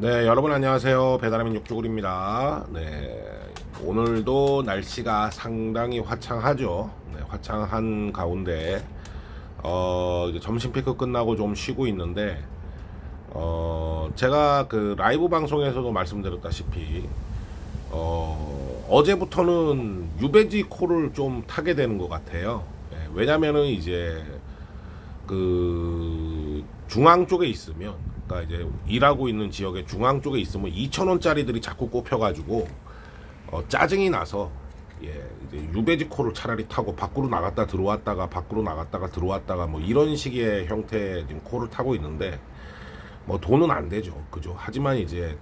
네, 여러분 안녕하세요. 배달하민 육주굴입니다. 네, 오늘도 날씨가 상당히 화창하죠. 네, 화창한 가운데 어, 점심 피크 끝나고 좀 쉬고 있는데 어, 제가 그 라이브 방송에서도 말씀드렸다시피 어, 어제부터는 유배지 코를 좀 타게 되는 것 같아요. 예, 왜냐면은 이제 그 중앙 쪽에 있으면 그러니까 이제 일하고 있는 지역의 중앙 쪽에 있으면 2천 원짜리들이 자꾸 꼽혀가지고 어, 짜증이 나서 예 이제 유배지 코를 차라리 타고 밖으로 나갔다 들어왔다가 밖으로 나갔다가 들어왔다가 뭐 이런 식의 형태의 지금 코를 타고 있는데 뭐 돈은 안 되죠. 그죠? 하지만 이제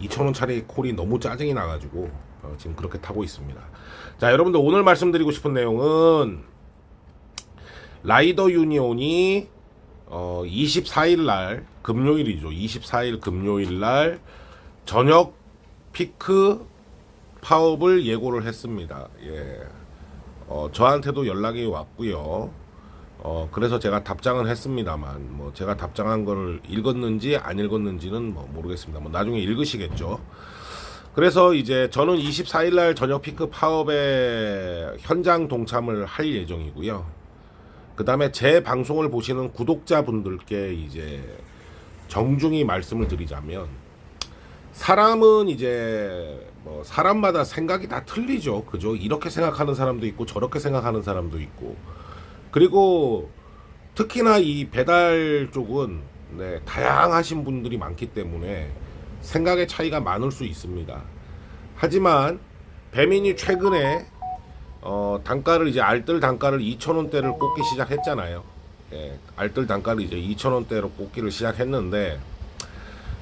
2천 원짜리 콜이 너무 짜증이 나가지고 어, 지금 그렇게 타고 있습니다. 자 여러분들 오늘 말씀드리고 싶은 내용은 라이더 유니온이 어 24일 날 금요일이죠. 24일 금요일 날 저녁 피크 파업을 예고를 했습니다. 예. 어 저한테도 연락이 왔고요. 어 그래서 제가 답장은 했습니다만 뭐 제가 답장한 거를 읽었는지 안 읽었는지는 뭐 모르겠습니다. 뭐 나중에 읽으시겠죠. 그래서 이제 저는 24일 날 저녁 피크 파업에 현장 동참을 할 예정이고요. 그 다음에 제 방송을 보시는 구독자분들께 이제 정중히 말씀을 드리자면 사람은 이제 뭐 사람마다 생각이 다 틀리죠. 그죠? 이렇게 생각하는 사람도 있고 저렇게 생각하는 사람도 있고 그리고 특히나 이 배달 쪽은 네, 다양하신 분들이 많기 때문에 생각의 차이가 많을 수 있습니다. 하지만 배민이 최근에 어, 단가를 이제 알뜰 단가를 2,000원대를 꽂기 시작했잖아요. 예, 알뜰 단가를 이제 2,000원대로 꽂기를 시작했는데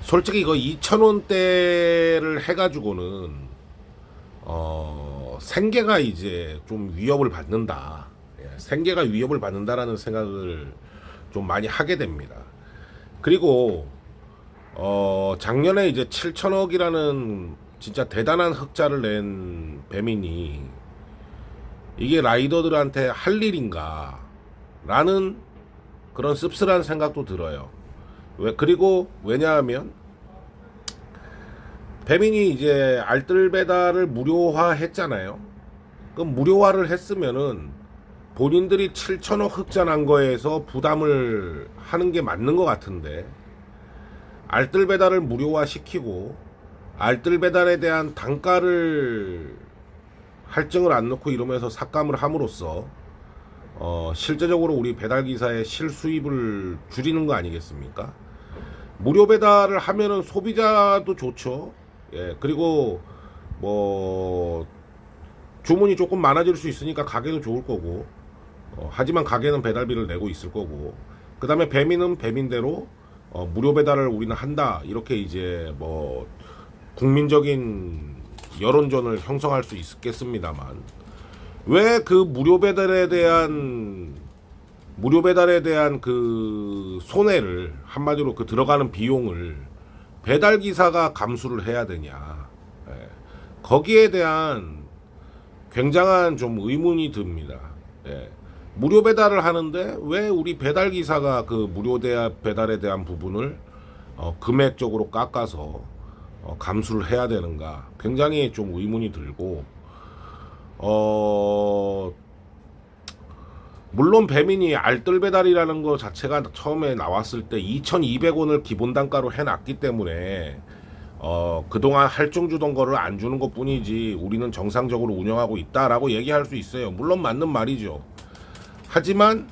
솔직히 이거 2,000원대를 해 가지고는 어, 생계가 이제 좀 위협을 받는다. 예, 생계가 위협을 받는다라는 생각을 좀 많이 하게 됩니다. 그리고 어, 작년에 이제 7천억이라는 진짜 대단한 흑자를 낸 배민이 이게 라이더들한테 할 일인가 라는 그런 씁쓸한 생각도 들어요. 왜 그리고 왜냐하면 배민이 이제 알뜰 배달을 무료화 했잖아요. 그럼 무료화를 했으면은 본인들이 7천억 흑자 난 거에서 부담을 하는 게 맞는 것 같은데 알뜰 배달을 무료화 시키고 알뜰 배달에 대한 단가를 할증을 안 넣고 이러면서 삭감을 함으로써 어, 실제적으로 우리 배달 기사의 실수입을 줄이는 거 아니겠습니까? 무료 배달을 하면은 소비자도 좋죠. 예, 그리고 뭐 주문이 조금 많아질 수 있으니까 가게도 좋을 거고. 어, 하지만 가게는 배달비를 내고 있을 거고. 그다음에 배민은 배민대로 어, 무료 배달을 우리는 한다. 이렇게 이제 뭐 국민적인 여론전을 형성할 수 있겠습니다만 왜 그 무료 배달에 대한 무료 배달에 대한 그 손해를 한마디로 그 들어가는 비용을 배달 기사가 감수를 해야 되냐 예. 거기에 대한 굉장한 좀 의문이 듭니다. 예. 무료 배달을 하는데 왜 우리 배달 기사가 그 무료 대 배달에 대한 부분을 어, 금액적으로 깎아서 어, 감수를 해야 되는가. 굉장히 좀 의문이 들고 어 물론 배민이 알뜰 배달이라는 거 자체가 처음에 나왔을 때 2,200원을 기본 단가로 해놨기 때문에 어 그동안 할증 주던 거를 안 주는 것 뿐이지 우리는 정상적으로 운영하고 있다라고 얘기할 수 있어요. 물론 맞는 말이죠. 하지만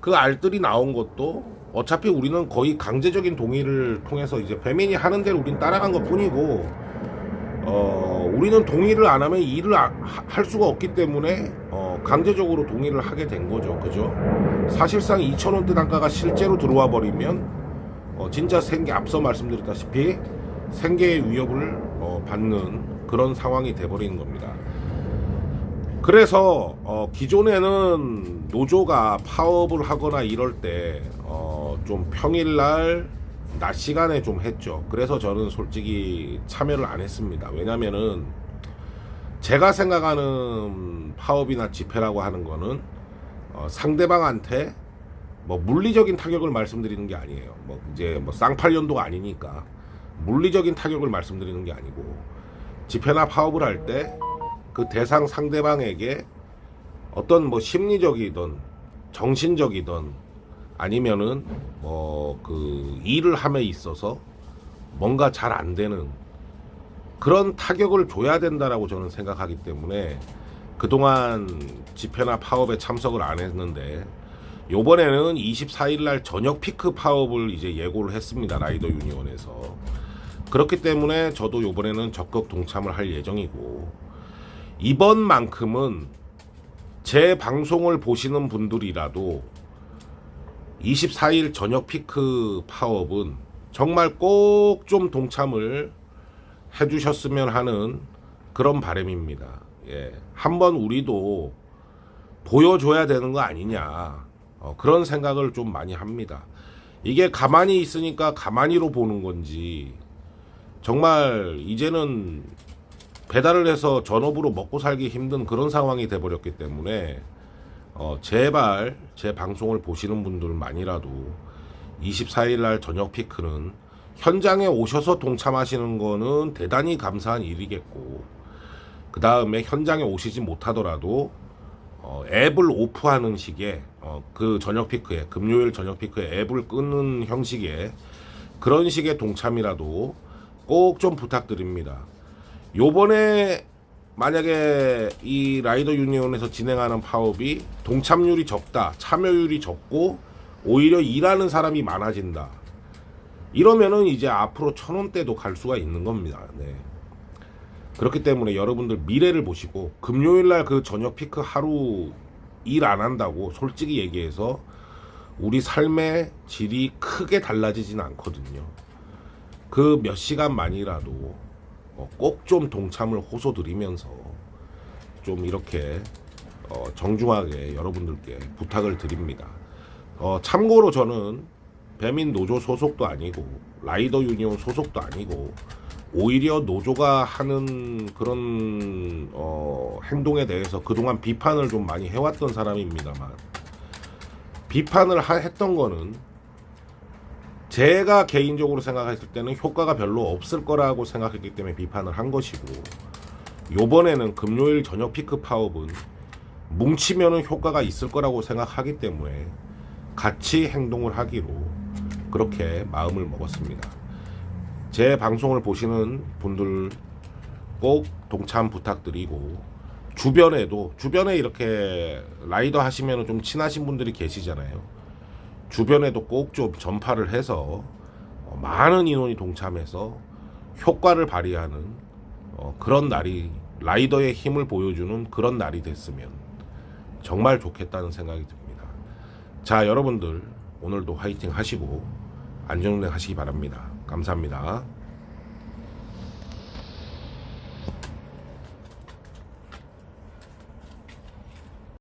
그 알뜰이 나온 것도 어차피 우리는 거의 강제적인 동의를 통해서 이제 배민이 하는 대로 우린 따라간 것 뿐이고 어 우리는 동의를 안 하면 일을 아- 하- 할 수가 없기 때문에 어 강제적으로 동의를 하게 된 거죠. 그죠? 사실상 2천원대 단가가 실제로 들어와 버리면 어 진짜 생계 앞서 말씀드렸다시피 생계의 위협을 어 받는 그런 상황이 돼버리는 겁니다 그래서 어, 기존에는 노조가 파업을 하거나 이럴 때 어, 좀 평일날 낮 시간에 좀 했죠. 그래서 저는 솔직히 참여를 안 했습니다. 왜냐면은 제가 생각하는 파업이나 집회라고 하는 거는 어, 상대방한테 뭐 물리적인 타격을 말씀드리는 게 아니에요. 뭐 이제 뭐 쌍팔년도가 아니니까 물리적인 타격을 말씀드리는 게 아니고 집회나 파업을 할때 그 대상 상대방에게 어떤 뭐 심리적이든 정신적이든 아니면은 뭐 그 일을 함에 있어서 뭔가 잘 안 되는 그런 타격을 줘야 된다라고 저는 생각하기 때문에 그동안 집회나 파업에 참석을 안 했는데 요번에는 24일 날 저녁 피크 파업을 이제 예고를 했습니다. 라이더 유니온에서. 그렇기 때문에 저도 요번에는 적극 동참을 할 예정이고 이번만큼은 제 방송을 보시는 분들이라도 24일 저녁 피크 파업은 정말 꼭 좀 동참을 해주셨으면 하는 그런 바람입니다. 예. 한번 우리도 보여줘야 되는 거 아니냐. 어, 그런 생각을 좀 많이 합니다. 이게 가만히 있으니까 가만히로 보는 건지, 정말 이제는 배달을 해서 전업으로 먹고 살기 힘든 그런 상황이 돼버렸기 때문에, 어, 제발 제 방송을 보시는 분들만이라도 24일 날 저녁 피크는 현장에 오셔서 동참하시는 거는 대단히 감사한 일이겠고, 그 다음에 현장에 오시지 못하더라도 어, 앱을 오프하는 식의 어, 그 저녁 피크에 금요일 저녁 피크에 앱을 끊는 형식의 그런 식의 동참이라도 꼭 좀 부탁드립니다. 요번에 만약에 이 라이더 유니온에서 진행하는 파업이 동참률이 적다, 참여율이 적고 오히려 일하는 사람이 많아진다. 이러면은 이제 앞으로 천 원대도 갈 수가 있는 겁니다. 네. 그렇기 때문에 여러분들 미래를 보시고 금요일 날 그 저녁 피크 하루 일 안 한다고 솔직히 얘기해서 우리 삶의 질이 크게 달라지진 않거든요. 그 몇 시간만이라도 어, 꼭 좀 동참을 호소드리면서 좀 이렇게 어, 정중하게 여러분들께 부탁을 드립니다. 어, 참고로 저는 배민 노조 소속도 아니고 라이더 유니온 소속도 아니고 오히려 노조가 하는 그런 어, 행동에 대해서 그동안 비판을 좀 많이 해왔던 사람입니다만 비판을 하- 했던 거는 제가 개인적으로 생각했을 때는 효과가 별로 없을 거라고 생각했기 때문에 비판을 한 것이고 요번에는 금요일 저녁 피크 파업은 뭉치면은 효과가 있을 거라고 생각하기 때문에 같이 행동을 하기로 그렇게 마음을 먹었습니다. 제 방송을 보시는 분들 꼭 동참 부탁드리고 주변에도 주변에 이렇게 라이더 하시면 좀 친하신 분들이 계시잖아요. 주변에도 꼭 좀 전파를 해서 어, 많은 인원이 동참해서 효과를 발휘하는 어, 그런 날이 라이더의 힘을 보여주는 그런 날이 됐으면 정말 좋겠다는 생각이 듭니다. 자, 여러분들 오늘도 화이팅 하시고 안전운행 하시기 바랍니다. 감사합니다.